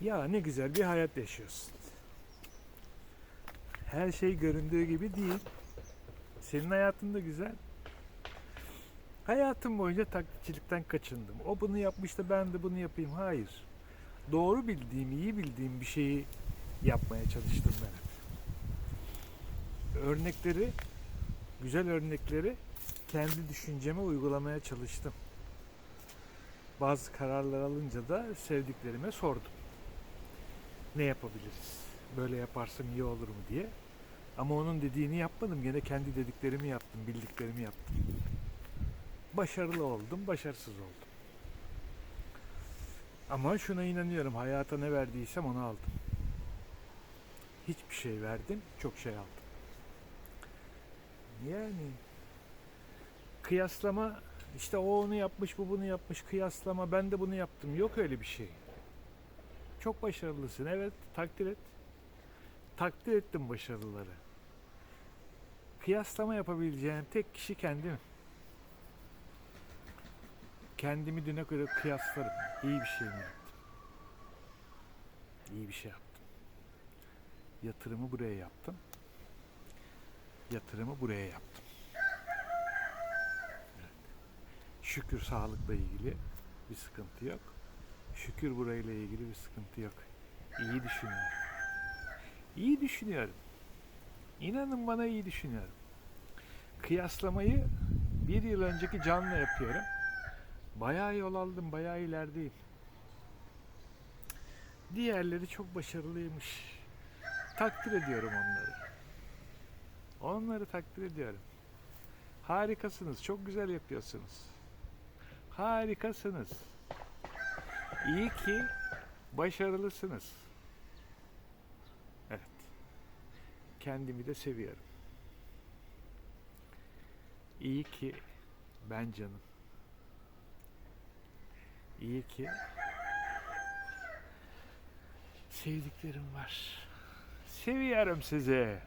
Ya ne güzel bir hayat yaşıyorsun. Her şey göründüğü gibi değil. Senin hayatın da güzel. Hayatım boyunca taklitçilikten kaçındım. O bunu yapmış da ben de bunu yapayım. Hayır. Doğru bildiğim, iyi bildiğim bir şeyi yapmaya çalıştım ben hep. Örnekleri, güzel örnekleri kendi düşünceme uygulamaya çalıştım. Bazı kararlar alınca da sevdiklerime sordum. Ne yapabiliriz? Böyle yaparsam iyi olur mu diye. Ama onun dediğini yapmadım. Gene kendi dediklerimi yaptım, bildiklerimi yaptım. Başarılı oldum, başarısız oldum. Ama şuna inanıyorum. Hayata ne verdiysem onu aldım. Hiçbir şey verdim, çok şey aldım. Yani kıyaslama işte o onu yapmış, bu bunu yapmış. Kıyaslama ben de bunu yaptım. Yok öyle bir şey. Çok başarılısın. Evet, takdir et. Takdir ettim başarıları. Kıyaslama yapabileceğim tek kişi kendim. Kendimi düne göre kıyaslarım. İyi bir şey mi yaptım? İyi bir şey yaptım. Yatırımı buraya yaptım. Yatırımı buraya yaptım. Şükür sağlıkla ilgili bir sıkıntı yok. Şükür burayla ilgili bir sıkıntı yok. İyi düşünüyorum. İyi düşünüyorum. İnanın bana iyi düşünüyorum. Kıyaslamayı bir yıl önceki canla yapıyorum. Bayağı yol aldım, bayağı ilerideyim. Diğerleri çok başarılıymış. Takdir ediyorum onları. Onları takdir ediyorum. Harikasınız, çok güzel yapıyorsunuz. Harikasınız. İyi ki başarılısınız. Evet. Kendimi de seviyorum. İyi ki ben canım. İyi ki sevdiklerim var. Seviyorum sizi.